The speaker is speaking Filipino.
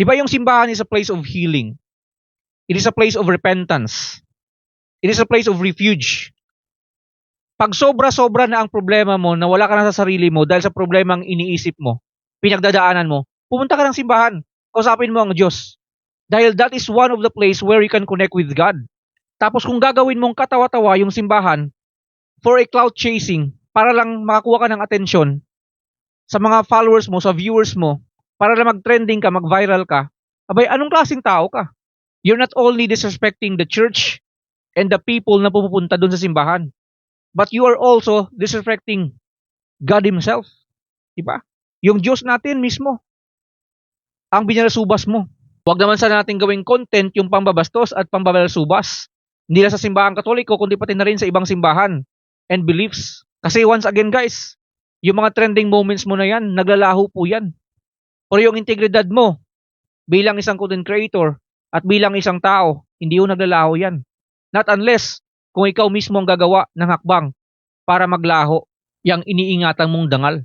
Di ba yung simbahan is a place of healing? It is a place of repentance. It is a place of refuge. Pag sobra-sobra na ang problema mo na wala ka na sa sarili mo dahil sa problemang iniisip mo, pinagdadaanan mo, pumunta ka ng simbahan. Kausapin mo ang Diyos. Dahil that is one of the place where you can connect with God. Tapos kung gagawin mong katawa-tawa yung simbahan for a cloud chasing, para lang makakuha ka ng atensyon sa mga followers mo, sa viewers mo, para lang mag-trending ka, mag-viral ka, abay, anong klaseng tao ka? You're not only disrespecting the church and the people na pupunta doon sa simbahan, but you are also disrespecting God Himself. Diba? Yung Diyos natin mismo, ang binalasubas mo. Huwag naman sana natin gawing content yung pambabastos at pambabalasubas. Hindi lang sa simbahan katoliko, kundi pati na rin sa ibang simbahan and beliefs. Kasi once again guys, yung mga trending moments mo na yan, naglalaho po yan. O yung integridad mo bilang isang content creator at bilang isang tao, hindi yung naglalaho yan. Not unless kung ikaw mismo ang gagawa ng hakbang para maglaho yung iniingatan mong dangal.